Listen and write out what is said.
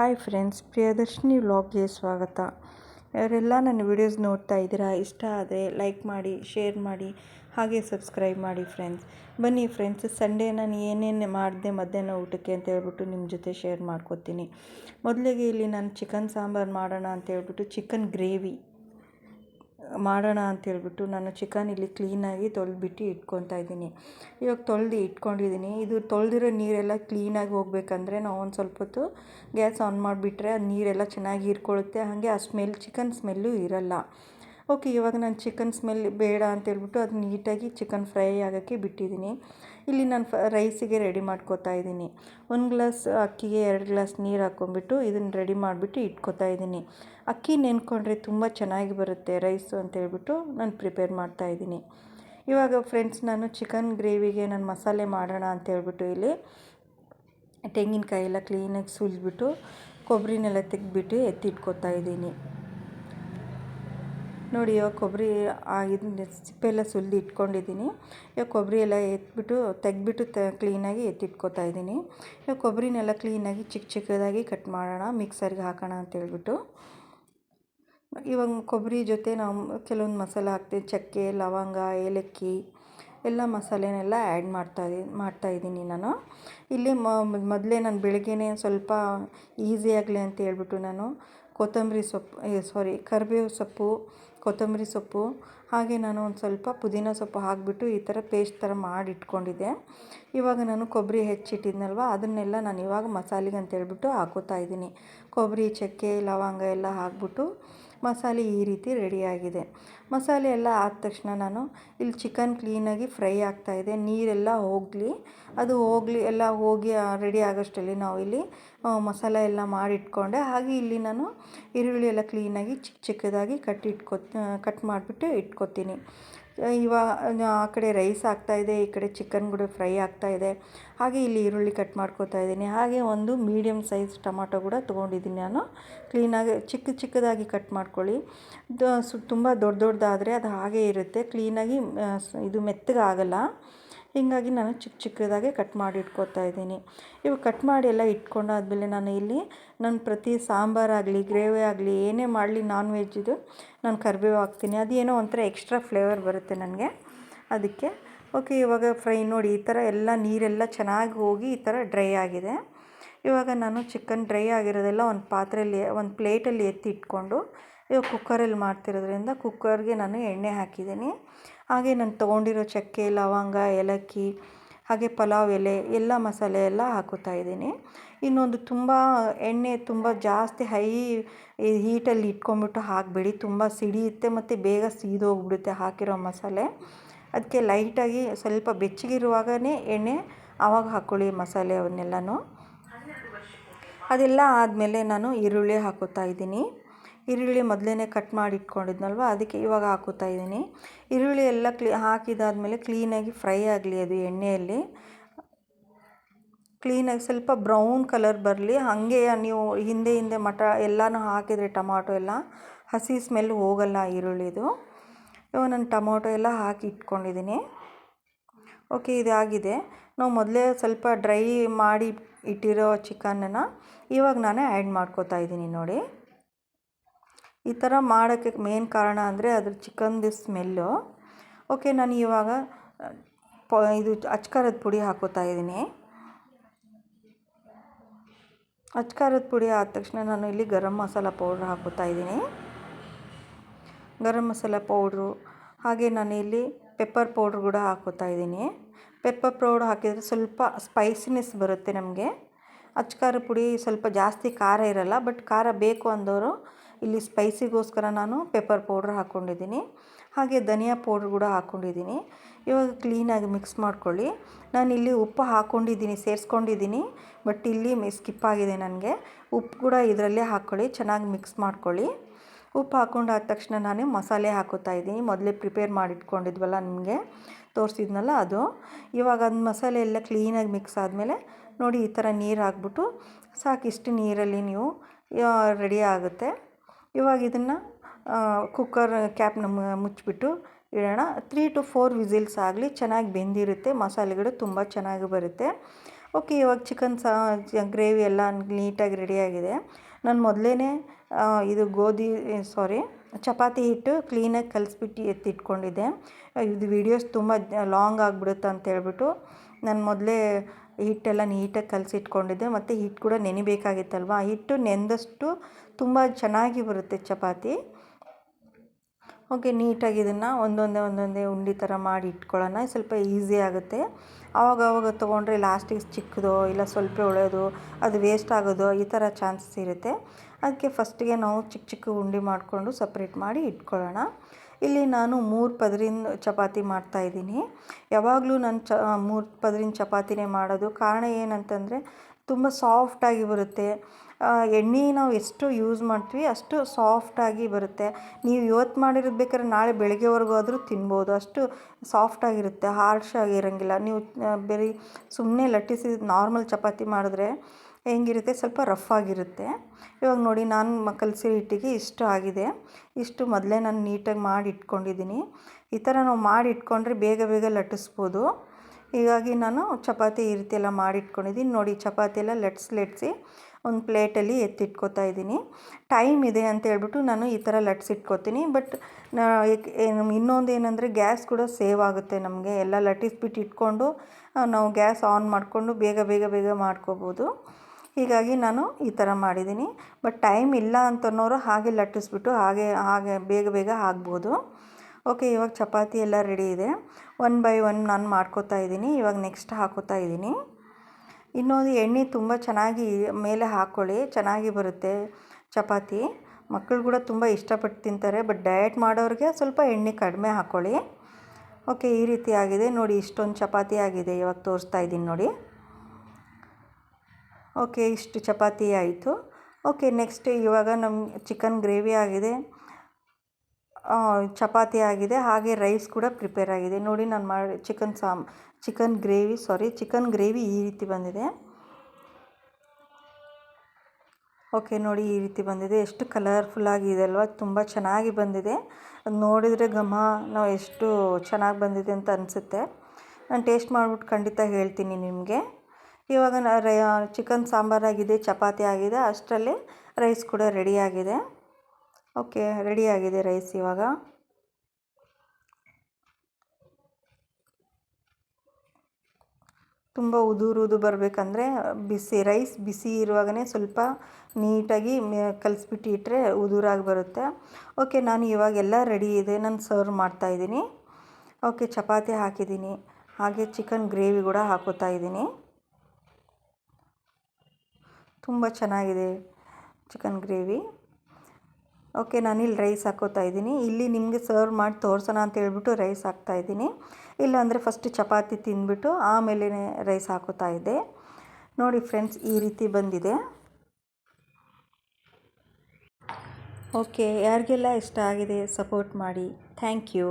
Hi friends, Priyadarshini ವ್ಲಾಗ್ಗೆ ಸ್ವಾಗತ. ಯಾರೆಲ್ಲ ನನ್ನ ವಿಡಿಯೋಸ್ ನೋಡ್ತಾ ಇದ್ದೀರಾ, ಇಷ್ಟ ಆದರೆ ಲೈಕ್ ಮಾಡಿ, ಶೇರ್ ಮಾಡಿ, ಹಾಗೆ ಸಬ್ಸ್ಕ್ರೈಬ್ ಮಾಡಿ ಫ್ರೆಂಡ್ಸ್. ಬನ್ನಿ ಫ್ರೆಂಡ್ಸ್ ಸಂಡೇ ನಾನು ಏನೇನು ಮಾಡಿದೆ ಮಧ್ಯಾಹ್ನ ಊಟಕ್ಕೆ ಅಂತ ಹೇಳ್ಬಿಟ್ಟು ನಿಮ್ಮ ಜೊತೆ ಶೇರ್ ಮಾಡ್ಕೊತೀನಿ. ಮೊದಲಿಗೆ ಇಲ್ಲಿ ನಾನು ಚಿಕನ್ ಸಾಂಬಾರು ಮಾಡೋಣ ಅಂತ ಹೇಳ್ಬಿಟ್ಟು ಚಿಕನ್ ಗ್ರೇವಿ. ಮಾಡೋಣ ಅಂತ ಹೇಳ್ಬಿಟ್ಟು ನಾನು ಚಿಕನ್ ಇಲ್ಲಿ ಕ್ಲೀನಾಗಿ ತೊಳೆದ್ಬಿಟ್ಟು ಇಟ್ಕೊತಾ ಇದ್ದೀನಿ. ಇವಾಗ ತೊಳೆದು ಇಟ್ಕೊಂಡಿದ್ದೀನಿ. ಇದು ತೊಳೆದಿರೋ ನೀರೆಲ್ಲ ಕ್ಲೀನಾಗಿ ಹೋಗ್ಬೇಕಂದ್ರೆ ನಾವು ಒಂದು ಸ್ವಲ್ಪ ಹೊತ್ತು ಗ್ಯಾಸ್ ಆನ್ ಮಾಡಿಬಿಟ್ರೆ ಅದು ನೀರೆಲ್ಲ ಚೆನ್ನಾಗಿ ಹೀರ್ಕೊಳ್ಳುತ್ತೆ. ಹಾಗೆ ಆ ಸ್ಮೆಲ್ ಚಿಕನ್ ಸ್ಮೆಲ್ಲು ಇರಲ್ಲ. ಓಕೆ, ಇವಾಗ ನಾನು ಚಿಕನ್ ಸ್ಮೆಲ್ ಬೇಡ ಅಂತೇಳ್ಬಿಟ್ಟು ಅದು ನೀಟಾಗಿ ಚಿಕನ್ ಫ್ರೈ ಆಗೋಕ್ಕೆ ಬಿಟ್ಟಿದ್ದೀನಿ. ಇಲ್ಲಿ ನಾನು ಫ ರೈಸಿಗೆ ರೆಡಿ ಮಾಡ್ಕೋತಾ ಇದ್ದೀನಿ. ಒಂದು ಗ್ಲಾಸ್ ಅಕ್ಕಿಗೆ ಎರಡು ಗ್ಲಾಸ್ ನೀರು ಹಾಕ್ಕೊಂಬಿಟ್ಟು ಇದನ್ನು ರೆಡಿ ಮಾಡಿಬಿಟ್ಟು ಇಟ್ಕೋತಾ ಇದ್ದೀನಿ. ಅಕ್ಕಿ ನೆನ್ಕೊಂಡ್ರೆ ತುಂಬ ಚೆನ್ನಾಗಿ ಬರುತ್ತೆ ರೈಸು ಅಂತೇಳ್ಬಿಟ್ಟು ನಾನು ಪ್ರಿಪೇರ್ ಮಾಡ್ತಾ ಇದ್ದೀನಿ. ಇವಾಗ ಫ್ರೆಂಡ್ಸ್ ನಾನು ಚಿಕನ್ ಗ್ರೇವಿಗೆ ನಾನು ಮಸಾಲೆ ಮಾಡೋಣ ಅಂತ ಹೇಳ್ಬಿಟ್ಟು ಇಲ್ಲಿ ತೆಂಗಿನಕಾಯಿ ಎಲ್ಲ ಕ್ಲೀನಾಗಿ ಸುಲಿದ್ಬಿಟ್ಟು ಕೊಬ್ಬರಿನೆಲ್ಲ ತೆಗೆದ್ಬಿಟ್ಟು ಎತ್ತಿಟ್ಕೋತಾ ಇದ್ದೀನಿ. ನೋಡಿ, ಇವಾಗ ಕೊಬ್ಬರಿ ಇದನ್ನ ಸಿಪ್ಪೆಲ್ಲ ಸುಲಿದು ಇಟ್ಕೊಂಡಿದ್ದೀನಿ. ಇವಾಗ ಕೊಬ್ಬರಿ ಎಲ್ಲ ಎತ್ಬಿಟ್ಟು, ತೆಗ್ದುಬಿಟ್ಟು ತ ಕ್ಲೀನಾಗಿ ಎತ್ತಿಟ್ಕೋತಾ ಇದ್ದೀನಿ. ಇವಾಗ ಕೊಬ್ಬರಿನೆಲ್ಲ ಕ್ಲೀನಾಗಿ ಚಿಕ್ಕ ಚಿಕ್ಕದಾಗಿ ಕಟ್ ಮಾಡೋಣ, ಮಿಕ್ಸರ್ಗೆ ಹಾಕೋಣ ಅಂತ ಹೇಳ್ಬಿಟ್ಟು. ಇವಾಗ ಕೊಬ್ಬರಿ ಜೊತೆ ನಾವು ಕೆಲವೊಂದು ಮಸಾಲೆ ಹಾಕ್ತೀವಿ, ಚಕ್ಕೆ, ಲವಂಗ, ಏಲಕ್ಕಿ, ಎಲ್ಲ ಮಸಾಲೆನೆಲ್ಲ ಆ್ಯಡ್ ಮಾಡ್ತಾ ಮಾಡ್ತಾ ಇದ್ದೀನಿ ನಾನು. ಇಲ್ಲಿ ಮೊದಲೇ ನಾನು ಬೆಳಗ್ಗೆನೇ ಸ್ವಲ್ಪ ಈಸಿ ಆಗಲಿ ಅಂತ ಹೇಳ್ಬಿಟ್ಟು ನಾನು ಕೊತ್ತಂಬರಿ ಸೊಪ್ಪು ಸಾರಿ ಕರಿಬೇವು ಸೊಪ್ಪು, ಕೊತ್ತಂಬರಿ ಸೊಪ್ಪು, ಹಾಗೆ ನಾನು ಒಂದು ಸ್ವಲ್ಪ ಪುದೀನ ಸೊಪ್ಪು ಹಾಕಿಬಿಟ್ಟು ಈ ಥರ ಪೇಸ್ಟ್ ಥರ ಮಾಡಿ ಇಟ್ಕೊಂಡಿದ್ದೆ ಇವಾಗ ನಾನು ಕೊಬ್ಬರಿ ಹೆಚ್ಚಿಟ್ಟಿದ್ನಲ್ವ, ಅದನ್ನೆಲ್ಲ ನಾನು ಇವಾಗ ಮಸಾಲೆಗೆ ಅಂತ ಹೇಳ್ಬಿಟ್ಟು ಹಾಕೋತಾ ಇದ್ದೀನಿ. ಕೊಬ್ಬರಿ, ಚಕ್ಕೆ, ಲವಂಗ ಎಲ್ಲ ಹಾಕ್ಬಿಟ್ಟು ಮಸಾಲೆ ಈ ರೀತಿ ರೆಡಿಯಾಗಿದೆ. ಮಸಾಲೆ ಎಲ್ಲ ಆದ ತಕ್ಷಣ ನಾನು ಇಲ್ಲಿ ಚಿಕನ್ ಕ್ಲೀನಾಗಿ ಫ್ರೈ ಆಗ್ತಾಯಿದೆ ನೀರೆಲ್ಲ ಹೋಗಲಿ. ಅದು ಹೋಗಲಿ, ಎಲ್ಲ ಹೋಗಿ ರೆಡಿ ಆಗೋಷ್ಟರಲ್ಲಿ ನಾವು ಇಲ್ಲಿ ಮಸಾಲೆ ಎಲ್ಲ ಮಾಡಿಟ್ಕೊಂಡೆ. ಹಾಗೆ ಇಲ್ಲಿ ನಾನು ಈರುಳ್ಳಿ ಎಲ್ಲ ಕ್ಲೀನಾಗಿ ಚಿಕ್ಕ ಚಿಕ್ಕದಾಗಿ ಕಟ್ ಇಟ್ಕೊ ಕಟ್ ಮಾಡಿಬಿಟ್ಟು ಇಟ್ಕೊತೀನಿ. ಇವಾಗ ಆ ಕಡೆ ರೈಸ್ ಆಗ್ತಾಯಿದೆ ಈ ಕಡೆ ಚಿಕನ್ ಕೂಡ ಫ್ರೈ ಆಗ್ತಾಯಿದೆ ಹಾಗೆ ಇಲ್ಲಿ ಈರುಳ್ಳಿ ಕಟ್ ಮಾಡ್ಕೋತಾ ಇದ್ದೀನಿ. ಹಾಗೆ ಒಂದು ಮೀಡಿಯಮ್ ಸೈಜ್ ಟೊಮಾಟೊ ಕೂಡ ತೊಗೊಂಡಿದ್ದೀನಿ ನಾನು. ಕ್ಲೀನಾಗಿ ಚಿಕ್ಕ ಚಿಕ್ಕದಾಗಿ ಕಟ್ ಮಾಡ್ಕೊಳ್ಳಿ. ತುಂಬ ದೊಡ್ಡ ದೊಡ್ಡದಾದರೆ ಅದು ಹಾಗೆ ಇರುತ್ತೆ. ಕ್ಲೀನಾಗಿ ಇದು ಮೆತ್ತಗೆ ಆಗಲ್ಲ ಹೀಗಾಗಿ ನಾನು ಚಿಕ್ಕ ಚಿಕ್ಕದಾಗೆ ಕಟ್ ಮಾಡಿ ಇಟ್ಕೊತಾ ಇದ್ದೀನಿ. ಇವು ಕಟ್ ಮಾಡಿ ಎಲ್ಲ ಇಟ್ಕೊಂಡಾದ್ಮೇಲೆ ನಾನು ಇಲ್ಲಿ ನಾನು ಪ್ರತಿ ಸಾಂಬಾರಾಗಲಿ ಗ್ರೇವಿ ಆಗಲಿ, ಏನೇ ಮಾಡಲಿ ನಾನ್ ವೆಜ್ಜಿದು ನಾನು ಕರಿಬೇವು ಹಾಕ್ತೀನಿ. ಅದು ಏನೋ ಒಂಥರ ಎಕ್ಸ್ಟ್ರಾ ಫ್ಲೇವರ್ ಬರುತ್ತೆ ನನಗೆ. ಅದಕ್ಕೆ ಓಕೆ ಇವಾಗ ಫ್ರೈ ನೋಡಿ, ಈ ಥರ ಎಲ್ಲ ನೀರೆಲ್ಲ ಚೆನ್ನಾಗಿ ಹೋಗಿ ಈ ಥರ ಡ್ರೈ ಆಗಿದೆ. ಇವಾಗ ನಾನು ಚಿಕನ್ ಡ್ರೈ ಆಗಿರೋದೆಲ್ಲ ಒಂದು ಪಾತ್ರೆಯಲ್ಲಿ, ಒಂದು ಪ್ಲೇಟಲ್ಲಿ ಎತ್ತಿ ಇಟ್ಕೊಂಡು ಇವಾಗ ಕುಕ್ಕರಲ್ಲಿ ಮಾಡ್ತಿರೋದ್ರಿಂದ ಕುಕ್ಕರ್ಗೆ ನಾನು ಎಣ್ಣೆ ಹಾಕಿದ್ದೀನಿ. ಹಾಗೆ ನಾನು ತೊಗೊಂಡಿರೋ ಚಕ್ಕೆ, ಲವಂಗ, ಏಲಕ್ಕಿ, ಹಾಗೆ ಪಲಾವ್, ಎಲೆ, ಎಲ್ಲ ಮಸಾಲೆ ಎಲ್ಲ ಹಾಕೋತಾ ಇದ್ದೀನಿ. ಇನ್ನೊಂದು ತುಂಬ ಎಣ್ಣೆ ತುಂಬ ಜಾಸ್ತಿ ಹೈ ಹೀಟಲ್ಲಿ ಇಟ್ಕೊಂಬಿಟ್ಟು ಹಾಕಬೇಡಿ. ತುಂಬ ಸಿಡಿಯುತ್ತೆ ಮತ್ತು ಬೇಗ ಸೀದೋಗ್ಬಿಡುತ್ತೆ ಹಾಕಿರೋ ಮಸಾಲೆ. ಅದಕ್ಕೆ ಲೈಟಾಗಿ ಸ್ವಲ್ಪ ಬೆಚ್ಚಗಿರುವಾಗಲೇ ಎಣ್ಣೆ ಆವಾಗ ಹಾಕ್ಕೊಳ್ಳಿ ಮಸಾಲೆ ಅವನ್ನೆಲ್ಲನೂ ಅದೆಲ್ಲ ಆದಮೇಲೆ ನಾನು ಈರುಳ್ಳಿ ಹಾಕೋತಾ ಇದ್ದೀನಿ. ಈರುಳ್ಳಿ ಮೊದಲೇ ಕಟ್ ಮಾಡಿ ಇಟ್ಕೊಂಡಿದ್ನಲ್ವ ಅದಕ್ಕೆ ಇವಾಗ ಹಾಕೋತಾ ಇದ್ದೀನಿ. ಈರುಳ್ಳಿ ಎಲ್ಲ ಕ್ಲೀ ಹಾಕಿದಾದ್ಮೇಲೆ ಕ್ಲೀನಾಗಿ ಫ್ರೈ ಆಗಲಿ ಅದು ಎಣ್ಣೆಯಲ್ಲಿ. ಕ್ಲೀನಾಗಿ ಸ್ವಲ್ಪ ಬ್ರೌನ್ ಕಲರ್ ಬರಲಿ. ಹಾಗೆ ನೀವು ಹಿಂದೆ ಹಿಂದೆ ಮಟ, ಎಲ್ಲನೂ ಹಾಕಿದರೆ ಟೊಮಾಟೊ ಎಲ್ಲ ಹಸಿ ಸ್ಮೆಲ್ ಹೋಗಲ್ಲ ಈರುಳ್ಳಿದು. ಇವಾಗ ನಾನು ಟೊಮೊಟೊ ಎಲ್ಲ ಹಾಕಿ ಇಟ್ಕೊಂಡಿದ್ದೀನಿ. ಓಕೆ, ಇದಾಗಿದೆ. ನಾವು ಮೊದಲೇ ಸ್ವಲ್ಪ ಡ್ರೈ ಮಾಡಿ ಇಟ್ಟಿರೋ ಚಿಕನನ್ನು ಇವಾಗ ನಾನೇ ಆ್ಯಡ್ ಮಾಡ್ಕೋತಾ ಇದ್ದೀನಿ ನೋಡಿ. ಈ ಥರ ಮಾಡೋಕ್ಕೆ ಮೇನ್ ಕಾರಣ ಅಂದರೆ ಅದ್ರ ಚಿಕನ್ದು ಸ್ಮೆಲ್ಲು. ಓಕೆ, ನಾನು ಇವಾಗ, ಪ, ಇದು ಅಚ್ಕಾರದ ಪುಡಿ ಹಾಕೋತಾ ಇದ್ದೀನಿ. ಅಚ್ಕಾರದ ಪುಡಿ ಆದ ತಕ್ಷಣ ನಾನು ಇಲ್ಲಿ ಗರಂ ಮಸಾಲ ಪೌಡ್ರ್ ಹಾಕೋತಾ ಇದ್ದೀನಿ. ಗರಂ ಮಸಾಲ ಪೌಡ್ರು, ಹಾಗೆ ನಾನು ಇಲ್ಲಿ ಪೆಪ್ಪರ್ ಪೌಡ್ರ್ ಕೂಡ ಹಾಕೋತಾ ಇದ್ದೀನಿ. ಪೆಪ್ಪರ್ ಪೌಡ್ರ್ ಹಾಕಿದರೆ ಸ್ವಲ್ಪ ಸ್ಪೈಸಿನೆಸ್ ಬರುತ್ತೆ ನಮಗೆ. ಅಚ್ಕಾರ ಪುಡಿ ಸ್ವಲ್ಪ ಜಾಸ್ತಿ ಖಾರ ಇರಲ್ಲ, ಬಟ್ ಖಾರ ಬೇಕು ಅಂದವರು ಇಲ್ಲಿ ಸ್ಪೈಸಿಗೋಸ್ಕರ ನಾನು ಪೆಪ್ಪರ್ ಪೌಡ್ರ್ ಹಾಕ್ಕೊಂಡಿದ್ದೀನಿ. ಹಾಗೆ ಧನಿಯಾ ಪೌಡ್ರ್ ಕೂಡ ಹಾಕ್ಕೊಂಡಿದ್ದೀನಿ. ಇವಾಗ ಕ್ಲೀನಾಗಿ ಮಿಕ್ಸ್ ಮಾಡ್ಕೊಳ್ಳಿ. ನಾನು ಇಲ್ಲಿ ಉಪ್ಪು ಹಾಕ್ಕೊಂಡಿದ್ದೀನಿ, ಸೇರಿಸ್ಕೊಂಡಿದ್ದೀನಿ, ಬಟ್ ಇಲ್ಲಿ ಸ್ಕಿಪ್ ಆಗಿದೆ ನನಗೆ. ಉಪ್ಪು ಕೂಡ ಇದರಲ್ಲೇ ಹಾಕ್ಕೊಳ್ಳಿ, ಚೆನ್ನಾಗಿ ಮಿಕ್ಸ್ ಮಾಡ್ಕೊಳ್ಳಿ. ಉಪ್ಪು ಹಾಕ್ಕೊಂಡಾದ ತಕ್ಷಣ ನಾನು ಮಸಾಲೆ ಹಾಕೋತಾ ಇದ್ದೀನಿ. ಮೊದಲೇ ಪ್ರಿಪೇರ್ ಮಾಡಿಟ್ಕೊಂಡಿದ್ವಲ್ಲ ನಿಮಗೆ, ತೋರಿಸಿದ್ನಲ್ಲ ಅದು. ಇವಾಗ ಅದು ಮಸಾಲೆ ಎಲ್ಲ ಕ್ಲೀನಾಗಿ ಮಿಕ್ಸ್ ಆದಮೇಲೆ ನೋಡಿ ಈ ಥರ ನೀರು ಹಾಕ್ಬಿಟ್ಟು ಸಾಕಿಷ್ಟು ನೀರಲ್ಲಿ ನೀವು ರೆಡಿ ಆಗುತ್ತೆ. ಇವಾಗ ಇದನ್ನು ಕುಕ್ಕರ್ ಕ್ಯಾಪ್ನ ಮುಚ್ಚಿಬಿಟ್ಟು ಇಡೋಣ. ತ್ರೀ ಟು ಫೋರ್ ವಿಸಿಲ್ಸ್ ಆಗಲಿ ಚೆನ್ನಾಗಿ ಬೆಂದಿರುತ್ತೆ. ಮಸಾಲೆಗಳು ತುಂಬ ಚೆನ್ನಾಗಿ ಬರುತ್ತೆ. ಓಕೆ ಇವಾಗ ಚಿಕನ್ ಸಾ ಗ್ರೇವಿ ಎಲ್ಲ ನೀಟಾಗಿ ರೆಡಿಯಾಗಿದೆ ನಾನು ಮೊದಲೇ ಇದು ಗೋಧಿ ಸಾರಿ ಚಪಾತಿ ಹಿಟ್ಟು ಕ್ಲೀನಾಗಿ ಕಲಿಸ್ಬಿಟ್ಟು ಎತ್ತಿಟ್ಕೊಂಡಿದ್ದೆ. ಇದು ವೀಡಿಯೋಸ್ ತುಂಬ ಲಾಂಗ್ ಆಗಿಬಿಡುತ್ತೆ ಅಂತ ಹೇಳ್ಬಿಟ್ಟು ನಾನು ಮೊದಲೇ ಹಿಟ್ಟೆಲ್ಲ ನೀಟಾಗಿ ಕಲಸಿಟ್ಕೊಂಡಿದ್ದೆ. ಮತ್ತು ಹಿಟ್ಟು ಕೂಡ ನೆನಿಬೇಕಾಗಿತ್ತಲ್ವ? ಹಿಟ್ಟು ನೆಂದಷ್ಟು ತುಂಬ ಚೆನ್ನಾಗಿ ಬರುತ್ತೆ ಚಪಾತಿ. ಓಕೆ, ನೀಟಾಗಿ ಇದನ್ನು ಒಂದೊಂದೇ ಒಂದೊಂದೇ ಉಂಡಿ ಥರ ಮಾಡಿ ಇಟ್ಕೊಳ್ಳೋಣ. ಸ್ವಲ್ಪ ಈಸಿ ಆಗುತ್ತೆ. ಆವಾಗ ಆವಾಗ ತೊಗೊಂಡ್ರೆ ಲಾಸ್ಟಿಗೆ ಚಿಕ್ಕದೋ ಇಲ್ಲ ಸ್ವಲ್ಪ ಉಳೋದು ಅದು ವೇಸ್ಟ್ ಆಗೋದು ಈ ಥರ ಚಾನ್ಸಸ್ ಇರುತ್ತೆ. ಅದಕ್ಕೆ ಫಸ್ಟಿಗೆ ನಾವು ಚಿಕ್ಕ ಚಿಕ್ಕ ಉಂಡೆ ಮಾಡಿಕೊಂಡು ಸಪ್ರೇಟ್ ಮಾಡಿ ಇಟ್ಕೊಳ್ಳೋಣ. ಇಲ್ಲಿ ನಾನು ಮೂರು ಪದರಿನ ಚಪಾತಿ ಮಾಡ್ತಾ ಇದ್ದೀನಿ. ಯಾವಾಗಲೂ ನಾನು ಚ ಮೂರು ಪದರಿನ ಚಪಾತಿನೇ ಮಾಡೋದು. ಕಾರಣ ಏನಂತಂದರೆ, ತುಂಬ ಸಾಫ್ಟಾಗಿ ಬರುತ್ತೆ. ಎಣ್ಣೆ ನಾವು ಎಷ್ಟು ಯೂಸ್ ಮಾಡ್ತೀವಿ ಅಷ್ಟು ಸಾಫ್ಟಾಗಿ ಬರುತ್ತೆ. ನೀವು ಇವತ್ತು ಮಾಡಿರೋದು ಬೇಕಾದ್ರೆ ನಾಳೆ ಬೆಳಗ್ಗೆವರೆಗೂ ಆದರೂ ತಿನ್ಬೋದು. ಅಷ್ಟು ಸಾಫ್ಟಾಗಿರುತ್ತೆ ಹಾರ್ಶ್ ಆಗಿರೋಂಗಿಲ್ಲ. ನೀವು ಬರೀ ಸುಮ್ಮನೆ ಲಟ್ಟಿಸಿ ನಾರ್ಮಲ್ ಚಪಾತಿ ಮಾಡಿದ್ರೆ ಹೆಂಗಿರುತ್ತೆ? ಸ್ವಲ್ಪ ರಫ್ ಆಗಿರುತ್ತೆ. ಇವಾಗ ನೋಡಿ ನಾನು ಕಲಸಿರೋ ಹಿಟ್ಟಿಗೆ ಇಷ್ಟು ಆಗಿದೆ. ಇಷ್ಟು ಮೊದಲೇ ನಾನು ನೀಟಾಗಿ ಮಾಡಿ ಇಟ್ಕೊಂಡಿದ್ದೀನಿ ಈ ಥರ ನಾವು ಮಾಡಿ ಇಟ್ಕೊಂಡ್ರೆ ಬೇಗ ಬೇಗ ಲಟ್ಟಿಸ್ಬೋದು. ಹೀಗಾಗಿ ನಾನು ಚಪಾತಿ ಈ ರೀತಿ ಎಲ್ಲ ಮಾಡಿಟ್ಕೊಂಡಿದ್ದೀನಿ. ನೋಡಿ ಚಪಾತಿ ಎಲ್ಲ ಲಟ್ಸ್, ಲಟ್ಸಿ ಒಂದು ಪ್ಲೇಟಲ್ಲಿ ಎತ್ತಿಟ್ಕೋತಾ ಇದ್ದೀನಿ. ಟೈಮ್ ಇದೆ ಅಂತ ಹೇಳ್ಬಿಟ್ಟು ನಾನು ಈ ಥರ ಲಟ್ಸಿಟ್ಕೊತೀನಿ. ಬಟ್ ಇನ್ನೊಂದು ಏನಂದರೆ ಗ್ಯಾಸ್ ಕೂಡ ಸೇವ್ ಆಗುತ್ತೆ ನಮಗೆ. ಎಲ್ಲ ಲಟ್ಟಿಸ್ಬಿಟ್ಟು ಇಟ್ಕೊಂಡು ನಾವು ಗ್ಯಾಸ್ ಆನ್ ಮಾಡಿಕೊಂಡು ಬೇಗ ಬೇಗ ಬೇಗ ಮಾಡ್ಕೋಬೋದು. ಹೀಗಾಗಿ ನಾನು ಈ ಥರ ಮಾಡಿದ್ದೀನಿ. ಬಟ್ ಟೈಮ್ ಇಲ್ಲ ಅಂತನೋರು ಹಾಗೆ ಲಟ್ಟಿಸ್ಬಿಟ್ಟು ಹಾಗೆ ಹಾಗೆ ಬೇಗ ಬೇಗ ಆಗ್ಬೋದು ಓಕೆ, ಇವಾಗ ಚಪಾತಿ ಎಲ್ಲ ರೆಡಿ ಇದೆ. ಒನ್ ಬೈ ಒನ್ ನಾನು ಮಾಡ್ಕೋತಾ ಇದ್ದೀನಿ. ಇವಾಗ ನೆಕ್ಸ್ಟ್ ಹಾಕೋತಾ ಇದ್ದೀನಿ. ಇನ್ನೊಂದು ಎಣ್ಣೆ ತುಂಬ ಚೆನ್ನಾಗಿ ಮೇಲೆ ಹಾಕ್ಕೊಳ್ಳಿ. ಚೆನ್ನಾಗಿ ಬರುತ್ತೆ ಚಪಾತಿ. ಮಕ್ಕಳು ಕೂಡ ತುಂಬ ಇಷ್ಟಪಟ್ಟು ತಿಂತಾರೆ. ಬಟ್ ಡಯಟ್ ಮಾಡೋರಿಗೆ ಸ್ವಲ್ಪ ಎಣ್ಣೆ ಕಡಿಮೆ ಹಾಕ್ಕೊಳ್ಳಿ. ಓಕೆ, ಈ ರೀತಿ ಆಗಿದೆ. ನೋಡಿ, ಇಷ್ಟೊಂದು ಚಪಾತಿ ಆಗಿದೆ. ಇವಾಗ ತೋರಿಸ್ತಾ ಇದ್ದೀನಿ ನೋಡಿ. ಓಕೆ, ಇಷ್ಟು ಚಪಾತಿ ಆಯಿತು. ಓಕೆ, ನೆಕ್ಸ್ಟ್ ಇವಾಗ ನಮ್ಮ ಚಿಕನ್ ಗ್ರೇವಿ ಆಗಿದೆ. ಚಪಾತಿ ಆಗಿದೆ. ಹಾಗೆ ರೈಸ್ ಕೂಡ ಪ್ರಿಪೇರ್ ಆಗಿದೆ. ನೋಡಿ, ನಾನು ಮಾಡಿ, ಚಿಕನ್ ಸಾಮ್, chicken gravy, sorry, chicken gravy ಈ ರೀತಿ ಬಂದಿದೆ. ಓಕೆ, ನೋಡಿ, ಈ ರೀತಿ ಬಂದಿದೆ. ಎಷ್ಟು ಕಲರ್ಫುಲ್ಲಾಗಿದೆ ಅಲ್ವಾ? ತುಂಬ ಚೆನ್ನಾಗಿ ಬಂದಿದೆ. ನೋಡಿದರೆ ಘಮ, ನಾವು ಎಷ್ಟು ಚೆನ್ನಾಗಿ ಬಂದಿದೆ ಅಂತ ಅನಿಸುತ್ತೆ. ನಾನು ಟೇಸ್ಟ್ ಮಾಡಿಬಿಟ್ಟು ಖಂಡಿತ ಹೇಳ್ತೀನಿ ನಿಮಗೆ. ಇವಾಗ ಚಿಕನ್ ಸಾಂಬಾರಾಗಿದೆ ಚಪಾತಿ ಆಗಿದೆ, ಅಷ್ಟರಲ್ಲೇ ರೈಸ್ ಕೂಡ ರೆಡಿಯಾಗಿದೆ ಓಕೆ ರೆಡಿಯಾಗಿದೆ ರೈಸ್ ಇವಾಗ. ತುಂಬ ಉದುರುದು ಬರಬೇಕಂದ್ರೆ ಬಿಸಿ, ರೈಸ್ ಬಿಸಿ ಇರುವಾಗಲೇ ಸ್ವಲ್ಪ ನೀಟಾಗಿ ಕಲಿಸ್ಬಿಟ್ಟು ಇಟ್ಟರೆ ಉದುರಾಗಿ ಬರುತ್ತೆ. ಓಕೆ ನಾನು ಇವಾಗೆಲ್ಲ ರೆಡಿ ಇದೆ, ನಾನು ಸರ್ವ್ ಮಾಡ್ತಾ ಇದ್ದೀನಿ. ಓಕೆ ಚಪಾತಿ ಹಾಕಿದ್ದೀನಿ. ಹಾಗೆ ಚಿಕನ್ ಗ್ರೇವಿ ಕೂಡ ಹಾಕೋತಾ ಇದ್ದೀನಿ. ತುಂಬ ಚೆನ್ನಾಗಿದೆ ಚಿಕನ್ ಗ್ರೇವಿ. ಓಕೆ, ನಾನಿಲ್ಲಿ ರೈಸ್ ಹಾಕೋತಾ ಇದ್ದೀನಿ. ಇಲ್ಲಿ ನಿಮಗೆ ಸರ್ವ್ ಮಾಡಿ ತೋರಿಸೋಣ ಅಂತ ಹೇಳ್ಬಿಟ್ಟು ರೈಸ್ ಹಾಕ್ತಾ ಇದ್ದೀನಿ. ಇಲ್ಲಾಂದರೆ ಫಸ್ಟ್ ಚಪಾತಿ ತಿಂದ್ಬಿಟ್ಟು ಆಮೇಲೆ ರೈಸ್ ಹಾಕೋತಾ ಇದ್ದೆ. ನೋಡಿ ಫ್ರೆಂಡ್ಸ್, ಈ ರೀತಿ ಬಂದಿದೆ. ಓಕೆ, ಯಾರಿಗೆಲ್ಲ ಇಷ್ಟ ಆಗಿದೆ ಸಪೋರ್ಟ್ ಮಾಡಿ. Thank you.